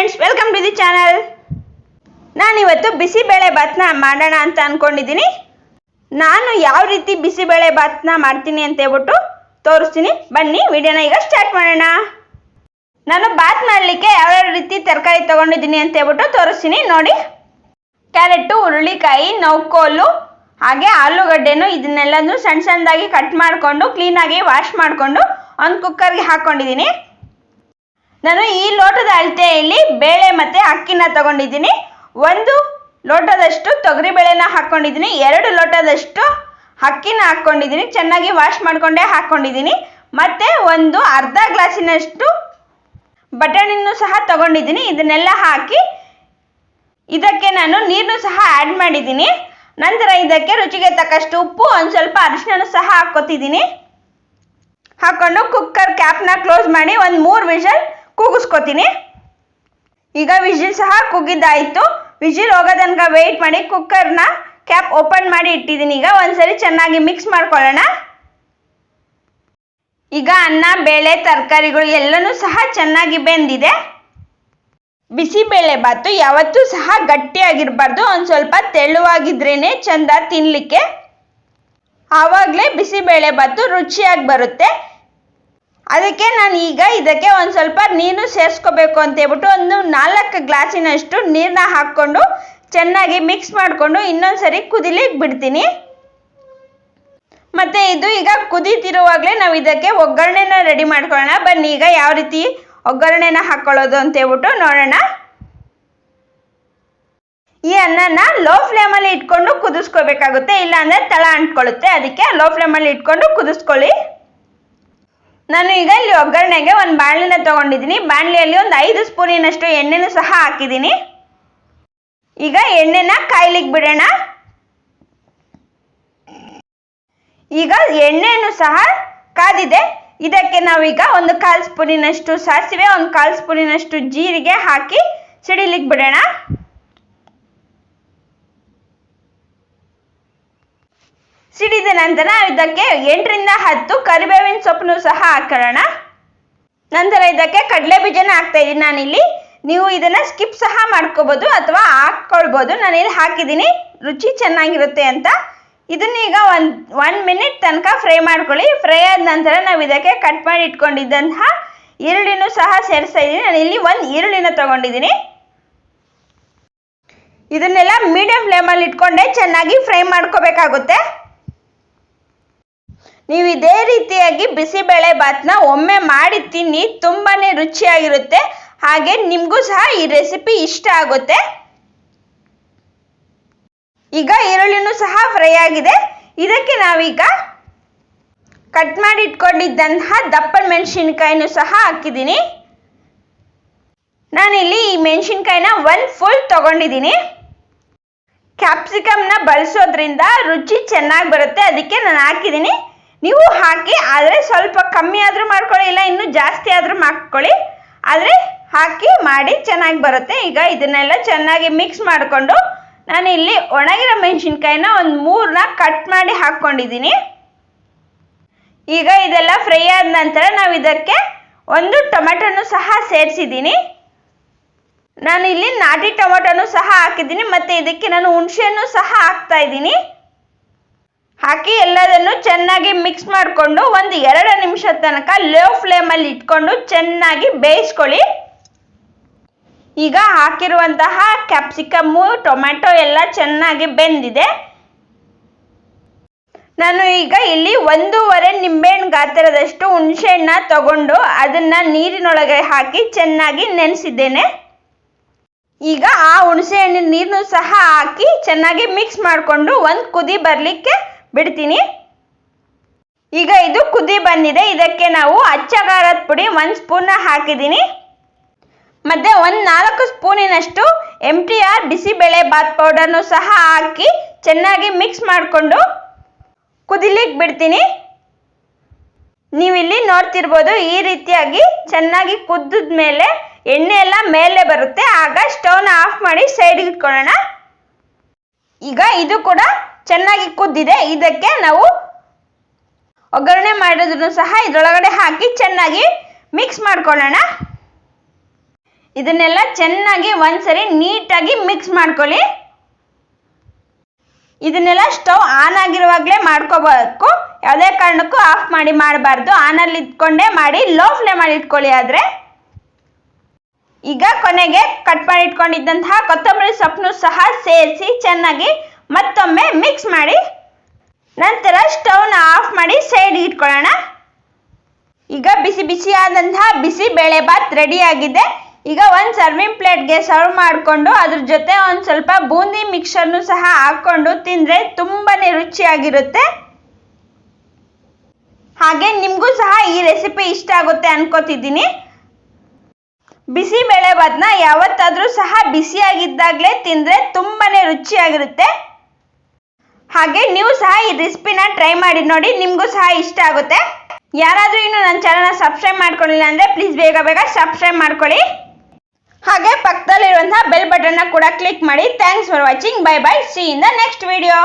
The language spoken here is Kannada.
Friends welcome to the channel ನಾನಿವತ್ತು ಬಿಸಿಬೇಳೆ ಭಾತ್ನ ಮಾಡೋಣ ಅಂತ ಅಂದ್ಕೊಂಡಿದ್ದೀನಿ ನಾನು ಯಾವ ರೀತಿ ಬಿಸಿಬೇಳೆ ಭಾತ್ನ ಮಾಡ್ತೀನಿ ಅಂತ ಹೇಳ್ಬಿಟ್ಟು ತೋರಿಸ್ತೀನಿ. ಬನ್ನಿ, ವಿಡಿಯೋನ ಈಗ ಸ್ಟಾರ್ಟ್ ಮಾಡೋಣ. ನಾನು ಬಾತ್ ಮಾಡಲಿಕ್ಕೆ ಯಾವ್ಯಾವ ರೀತಿ ತರಕಾರಿ ತೊಗೊಂಡಿದ್ದೀನಿ ಅಂತ ಹೇಳ್ಬಿಟ್ಟು ತೋರಿಸ್ತೀನಿ. ನೋಡಿ, ಕ್ಯಾರೆಟು, ಹುರುಳಿಕಾಯಿ ನೌಕೋಲು ಹಾಗೆ ಆಲೂಗಡ್ಡೆನು ಇದನ್ನೆಲ್ಲನೂ ಸಣ್ಣ ಸಣ್ಣದಾಗಿ ಕಟ್ ಮಾಡಿಕೊಂಡು ಕ್ಲೀನಾಗಿ ವಾಶ್ ಮಾಡಿಕೊಂಡು ಒಂದು ಕುಕ್ಕರ್ಗೆ ಹಾಕ್ಕೊಂಡಿದ್ದೀನಿ ನಾನು ಈ ಲೋಟದ ಅಳತೆಯಲ್ಲಿ ಬೇಳೆ ಮತ್ತು ಅಕ್ಕಿನ ತಗೊಂಡಿದ್ದೀನಿ. ಒಂದು ಲೋಟದಷ್ಟು ತೊಗರಿಬೇಳೆನ ಹಾಕೊಂಡಿದ್ದೀನಿ. ಎರಡು ಲೋಟದಷ್ಟು ಅಕ್ಕಿನ ಹಾಕೊಂಡಿದ್ದೀನಿ. ಚೆನ್ನಾಗಿ ವಾಶ್ ಮಾಡಿಕೊಂಡೇ ಹಾಕ್ಕೊಂಡಿದ್ದೀನಿ ಮತ್ತು ಒಂದು ಅರ್ಧ ಗ್ಲಾಸಿನಷ್ಟು ಬಟಾಣಿನೂ ಸಹ ತಗೊಂಡಿದ್ದೀನಿ. ಇದನ್ನೆಲ್ಲ ಹಾಕಿ ಇದಕ್ಕೆ ನಾನು ನೀರನ್ನು ಸಹ ಆ್ಯಡ್ ಮಾಡಿದ್ದೀನಿ. ನಂತರ ಇದಕ್ಕೆ ರುಚಿಗೆ ತಕ್ಕಷ್ಟು ಉಪ್ಪು, ಒಂದು ಸ್ವಲ್ಪ ಅರಿಶಿನ ಸಹ ಹಾಕ್ಕೊತಿದ್ದೀನಿ. ಹಾಕ್ಕೊಂಡು ಕುಕ್ಕರ್ ಕ್ಯಾಪ್ನ ಕ್ಲೋಸ್ ಮಾಡಿ ಒಂದು ಮೂರು ವಿಷಲ್ ಕೂಗಿಸ್ಕೊತೀನಿ. ಈಗ ವಿಜಿಲ್ ಸಹ ಕುಗ್ಗಿದ್ದಾಯಿತು ವಿಜಿಲ್ ಹೋಗೋ ತನಕ ವೆಯ್ಟ್ ಮಾಡಿ ಕುಕ್ಕರ್ನ ಕ್ಯಾಪ್ ಓಪನ್ ಮಾಡಿ ಇಟ್ಟಿದ್ದೀನಿ. ಈಗ ಒಂದ್ಸರಿ ಚೆನ್ನಾಗಿ ಮಿಕ್ಸ್ ಮಾಡ್ಕೊಳ್ಳೋಣ. ಈಗ ಅನ್ನ, ಬೇಳೆ, ತರಕಾರಿಗಳು ಎಲ್ಲನೂ ಸಹ ಚೆನ್ನಾಗಿ ಬೆಂದಿದೆ. ಬಿಸಿಬೇಳೆ ಬಾತು ಯಾವತ್ತೂ ಸಹ ಗಟ್ಟಿಯಾಗಿರಬಾರ್ದು. ಒಂದು ಸ್ವಲ್ಪ ತೆಳುವಾಗಿದ್ರೇ ಚಂದ ತಿನ್ನಲಿಕ್ಕೆ ಆವಾಗಲೇ ಬಿಸಿಬೇಳೆ ಬಾತು ರುಚಿಯಾಗಿ ಬರುತ್ತೆ. ಅದಕ್ಕೆ ನಾನು ಈಗ ಇದಕ್ಕೆ ಒಂದು ಸ್ವಲ್ಪ ನೀರು ಸೇರಿಸ್ಕೋಬೇಕು ಅಂತ ಹೇಳ್ಬಿಟ್ಟು ಒಂದು ನಾಲ್ಕು ಗ್ಲಾಸಿನಷ್ಟು ನೀರನ್ನ ಹಾಕ್ಕೊಂಡು ಚೆನ್ನಾಗಿ ಮಿಕ್ಸ್ ಮಾಡಿಕೊಂಡು ಇನ್ನೊಂದು ಸರಿ ಕುದಿಲಿಕ್ಕೆ ಬಿಡ್ತೀನಿ. ಮತ್ತು ಇದು ಈಗ ಕುದೀತಿರುವಾಗಲೇ ನಾವು ಇದಕ್ಕೆ ಒಗ್ಗರಣೆನ ರೆಡಿ ಮಾಡ್ಕೊಳ್ಳೋಣ. ಬನ್ನಿ, ಈಗ ಯಾವ ರೀತಿ ಒಗ್ಗರಣೆನ ಹಾಕ್ಕೊಳ್ಳೋದು ಅಂತ ಹೇಳ್ಬಿಟ್ಟು ನೋಡೋಣ. ಈ ಅನ್ನನ ಲೋ ಫ್ಲೇಮಲ್ಲಿ ಇಟ್ಕೊಂಡು ಕುದಿಸ್ಕೋಬೇಕಾಗುತ್ತೆ, ಇಲ್ಲಾಂದರೆ ತಳ ಅಂಟ್ಕೊಳ್ಳುತ್ತೆ. ಅದಕ್ಕೆ ಲೋ ಫ್ಲೇಮಲ್ಲಿ ಇಟ್ಕೊಂಡು ಕುದಿಸ್ಕೊಳ್ಳಿ. ನಾನು ಈಗ ಇಲ್ಲಿ ಒಗ್ಗರಣೆಗೆ ಒಂದು ಬಾಣಲಿನ ತಗೊಂಡಿದ್ದೀನಿ. ಬಾಣಲಿಯಲ್ಲಿ ಒಂದು ಐದು ಸ್ಪೂನಿನಷ್ಟು ಎಣ್ಣೆನೂ ಸಹ ಹಾಕಿದ್ದೀನಿ. ಈಗ ಎಣ್ಣೆನ ಕಾಯ್ಲಿಕ್ಕೆ ಬಿಡೋಣ. ಈಗ ಎಣ್ಣೆನೂ ಸಹ ಕಾದಿದೆ. ಇದಕ್ಕೆ ನಾವೀಗ ಒಂದು ಕಾಲು ಸ್ಪೂನಿನಷ್ಟು ಸಾಸಿವೆ, ಒಂದು ಕಾಲು ಸ್ಪೂನಿನಷ್ಟು ಜೀರಿಗೆ ಹಾಕಿ ಸಿಡಿಲಿಕ್ಕೆ ಬಿಡೋಣ. ನಂತರ ಇದಕ್ಕೆ ಎಂಟರಿಂದ ಹತ್ತು ಕರಿಬೇವಿನ ಸೊಪ್ಪನ್ನು ಸಹ ಹಾಕೊಳ್ಳೋಣ ನಂತರ ಇದಕ್ಕೆ ಕಡಲೆ ಬೀಜನ ಹಾಕ್ತಾ ಇದ್ದೀನಿ ನಾನಿಲ್ಲಿ. ನೀವು ಇದನ್ನ ಸ್ಕಿಪ್ ಸಹ ಮಾಡ್ಕೋಬಹುದು ಅಥವಾ ಹಾಕ್ಕೊಳ್ಬೋದು. ನಾನಿಲ್ಲಿ ಹಾಕಿದ್ದೀನಿ. ರುಚಿ ಚೆನ್ನಾಗಿರುತ್ತೆ ಅಂತ. ಇದನ್ನೀಗ ಒಂದು ಒನ್ ಮಿನಿಟ್ ತನಕ ಫ್ರೈ ಮಾಡ್ಕೊಳ್ಳಿ. ಫ್ರೈ ಆದ ನಂತರ ನಾವು ಇದಕ್ಕೆ ಕಟ್ ಮಾಡಿ ಇಟ್ಕೊಂಡಿದ್ದಂತಹ ಈರುಳ್ಳಿನೂ ಸಹ ಸೇರಿಸ್ತಾ ಇದ್ದೀನಿ. ನಾನು ಇಲ್ಲಿ ಒಂದು ಈರುಳ್ಳಿನ ತಗೊಂಡಿದ್ದೀನಿ. ಇದನ್ನೆಲ್ಲ ಮೀಡಿಯಂ ಫ್ಲೇಮಲ್ಲಿ ಇಟ್ಕೊಂಡೆ ಚೆನ್ನಾಗಿ ಫ್ರೈ ಮಾಡ್ಕೋಬೇಕಾಗುತ್ತೆ. ನೀವು ಇದೇ ರೀತಿಯಾಗಿ ಬಿಸಿಬೇಳೆ ಭಾತ್ನ ಒಮ್ಮೆ ಮಾಡಿ ತಿನ್ನಿ ತುಂಬಾ ರುಚಿಯಾಗಿರುತ್ತೆ. ಹಾಗೆ ನಿಮಗೂ ಸಹ ಈ ರೆಸಿಪಿ ಇಷ್ಟ ಆಗುತ್ತೆ. ಈಗ ಈರುಳ್ಳಿನೂ ಸಹ ಫ್ರೈ ಆಗಿದೆ. ಇದಕ್ಕೆ ನಾವೀಗ ಕಟ್ ಮಾಡಿ ಇಟ್ಕೊಂಡಿದ್ದಂತಹ ದಪ್ಪನ ಮೆಣಸಿನ್ಕಾಯಿನೂ ಸಹ ಹಾಕಿದ್ದೀನಿ. ನಾನಿಲ್ಲಿ ಈ ಮೆಣಸಿನ್ಕಾಯಿನ ಒನ್ ಫುಲ್ ತಗೊಂಡಿದ್ದೀನಿ. ಕ್ಯಾಪ್ಸಿಕಮ್ನ ಬಳಸೋದ್ರಿಂದ ರುಚಿ ಚೆನ್ನಾಗಿ ಬರುತ್ತೆ. ಅದಕ್ಕೆ ನಾನು ಹಾಕಿದ್ದೀನಿ. ನೀವು ಹಾಕಿ, ಆದರೆ ಸ್ವಲ್ಪ ಕಮ್ಮಿ ಆದರೂ ಮಾಡ್ಕೊಳ್ಳಿ, ಇಲ್ಲ ಇನ್ನೂ ಜಾಸ್ತಿ ಆದರೂ ಮಾಡ್ಕೊಳ್ಳಿ. ಆದರೆ ಹಾಕಿ ಮಾಡಿ ಚೆನ್ನಾಗಿ ಬರುತ್ತೆ. ಈಗ ಇದನ್ನೆಲ್ಲ ಚೆನ್ನಾಗಿ ಮಿಕ್ಸ್ ಮಾಡಿಕೊಂಡು ನಾನು ಇಲ್ಲಿ ಒಣಗಿರೋ ಮೆಣಸಿನ್ಕಾಯಿನ ಒಂದು ಮೂರನ್ನ ಕಟ್ ಮಾಡಿ ಹಾಕ್ಕೊಂಡಿದ್ದೀನಿ. ಈಗ ಇದೆಲ್ಲ ಫ್ರೈ ಆದ ನಂತರ ನಾವು ಇದಕ್ಕೆ ಒಂದು ಟೊಮೆಟೊನು ಸಹ ಸೇರಿಸಿದ್ದೀನಿ. ನಾನು ಇಲ್ಲಿ ನಾಟಿ ಟೊಮೆಟೊನು ಸಹ ಹಾಕಿದ್ದೀನಿ, ಮತ್ತು ಇದಕ್ಕೆ ನಾನು ಹುಣಸೆಯನ್ನು ಸಹ ಹಾಕ್ತಾ ಇದ್ದೀನಿ. ಹಾಕಿ ಎಲ್ಲದನ್ನು ಚೆನ್ನಾಗಿ ಮಿಕ್ಸ್ ಮಾಡಿಕೊಂಡು ಒಂದು ಎರಡು ನಿಮಿಷ ತನಕ ಲೋ ಫ್ಲೇಮಲ್ಲಿ ಇಟ್ಕೊಂಡು ಚೆನ್ನಾಗಿ ಬೇಯಿಸ್ಕೊಳ್ಳಿ. ಈಗ ಹಾಕಿರುವಂತಹ ಕ್ಯಾಪ್ಸಿಕಮ್ಮು ಟೊಮ್ಯಾಟೊ ಎಲ್ಲ ಚೆನ್ನಾಗಿ ಬೆಂದಿದೆ. ನಾನು ಈಗ ಇಲ್ಲಿ ಒಂದೂವರೆ ನಿಂಬೆಹಣ್ಣು ಗಾತ್ರದಷ್ಟು ಹುಣಸೆಹಣ್ಣ ತಗೊಂಡು ಅದನ್ನು ನೀರಿನೊಳಗೆ ಹಾಕಿ ಚೆನ್ನಾಗಿ ನೆನೆಸಿದ್ದೇನೆ. ಈಗ ಆ ಹುಣಸೆ ಹಣ್ಣಿನ ನೀರನ್ನು ಸಹ ಹಾಕಿ ಚೆನ್ನಾಗಿ ಮಿಕ್ಸ್ ಮಾಡಿಕೊಂಡು ಒಂದು ಕುದಿ ಬರಲಿಕ್ಕೆ ಬಿಡ್ತೀನಿ. ಈಗ ಇದು ಕುದಿ ಬಂದಿದೆ. ಇದಕ್ಕೆ ನಾವು ಅಚ್ಚ ಖಾರದ ಪುಡಿ ಒಂದು ಸ್ಪೂನ್ ಹಾಕಿದ್ದೀನಿ. ಮತ್ತೆ ಒಂದು ನಾಲ್ಕು ಸ್ಪೂನಿನಷ್ಟು M T R bisi bele bath ಪೌಡರ್ನು ಸಹ ಹಾಕಿ ಚೆನ್ನಾಗಿ ಮಿಕ್ಸ್ ಮಾಡಿಕೊಂಡು ಕುದಿಲಿಕ್ಕೆ ಬಿಡ್ತೀನಿ. ನೀವಿಲ್ಲಿ ನೋಡ್ತಿರ್ಬೋದು ಈ ರೀತಿಯಾಗಿ ಚೆನ್ನಾಗಿ ಕುದ್ದ ಮೇಲೆ ಎಣ್ಣೆ ಎಲ್ಲ ಮೇಲೆ ಬರುತ್ತೆ. ಆಗ ಸ್ಟವ್ನ ಆಫ್ ಮಾಡಿ ಸೈಡ್ಗೆ ಇಟ್ಕೊಳ್ಳೋಣ. ಈಗ ಇದು ಕೂಡ ಚೆನ್ನಾಗಿ ಕುದ್ದಿದೆ. ಇದಕ್ಕೆ ನಾವು ಒಗ್ಗರಣೆ ಮಾಡಿದ್ರು ಸಹ ಇದರೊಳಗಡೆ ಹಾಕಿ ಚೆನ್ನಾಗಿ ಮಿಕ್ಸ್ ಮಾಡ್ಕೊಳ್ಳೋಣ. ಇದನ್ನೆಲ್ಲ ಚೆನ್ನಾಗಿ ಒಂದ್ಸರಿ ನೀಟಾಗಿ ಮಿಕ್ಸ್ ಮಾಡ್ಕೊಳ್ಳಿ. ಇದನ್ನೆಲ್ಲ ಸ್ಟವ್ ಆನ್ ಆಗಿರುವಾಗಲೇ ಮಾಡ್ಕೋಬೇಕು. ಯಾವುದೇ ಕಾರಣಕ್ಕೂ ಆಫ್ ಮಾಡಿ ಮಾಡಬಾರ್ದು. ಆನಲ್ಲಿ ಇಟ್ಕೊಂಡೇ ಮಾಡಿ, ಲೋ ಫ್ಲೇಮಲ್ಲಿ ಇಟ್ಕೊಳ್ಳಿ ಆದರೆ. ಈಗ ಕೊನೆಗೆ ಕಟ್ ಮಾಡಿ ಇಟ್ಕೊಂಡಿದ್ದಂತಹ ಕೊತ್ತಂಬರಿ ಸೊಪ್ಪನ್ನು ಸಹ ಸೇರಿಸಿ ಚೆನ್ನಾಗಿ ಮತ್ತೊಮ್ಮೆ ಮಿಕ್ಸ್ ಮಾಡಿ ನಂತರ ಸ್ಟವ್ನ ಆಫ್ ಮಾಡಿ ಸೈಡ್ ಇಟ್ಕೊಳ್ಳೋಣ. ಈಗ ಬಿಸಿ ಬಿಸಿಯಾದಂತಹ ಬಿಸಿ ಬೇಳೆ ಬಾತ್ ರೆಡಿ ಆಗಿದೆ. ಈಗ ಒಂದು ಸರ್ವಿಂಗ್ ಪ್ಲೇಟ್ಗೆ ಸರ್ವ್ ಮಾಡಿಕೊಂಡು ಅದ್ರ ಜೊತೆ ಒಂದು ಸ್ವಲ್ಪ ಬೂಂದಿ ಮಿಕ್ಸರ್ನು ಸಹ ಹಾಕ್ಕೊಂಡು ತಿಂದರೆ ತುಂಬಾನೇ ರುಚಿಯಾಗಿರುತ್ತೆ. ಹಾಗೆ ನಿಮಗೂ ಸಹ ಈ ರೆಸಿಪಿ ಇಷ್ಟ ಆಗುತ್ತೆ ಅನ್ಕೋತಿದ್ದೀನಿ. ಬಿಸಿ ಬೇಳೆ ಬಾತ್ನ ಯಾವತ್ತಾದರೂ ಸಹ ಬಿಸಿಯಾಗಿದ್ದಾಗಲೇ ತಿಂದರೆ ತುಂಬಾನೇ ರುಚಿಯಾಗಿರುತ್ತೆ. ಹಾಗೆ ನೀವು ಸಹ ಈ ರೆಸಿಪಿನ ಟ್ರೈ ಮಾಡಿ ನೋಡಿ, ನಿಮಗೂ ಸಹ ಇಷ್ಟ ಆಗುತ್ತೆ. ಯಾರಾದರೂ ಇನ್ನು ನನ್ನ ಚಾನಲ್ನ ಸಬ್ಸ್ಕ್ರೈಬ್ ಮಾಡ್ಕೊಳ್ಳಿಲ್ಲ ಅಂದರೆ ಪ್ಲೀಸ್ ಬೇಗ ಬೇಗ ಸಬ್ಸ್ಕ್ರೈಬ್ ಮಾಡ್ಕೊಳ್ಳಿ. ಹಾಗೆ ಪಕ್ಕದಲ್ಲಿರುವಂತಹ ಬೆಲ್ ಬಟನ್ನ ಕೂಡ ಕ್ಲಿಕ್ ಮಾಡಿ. Thanks for watching bye bye see in the next video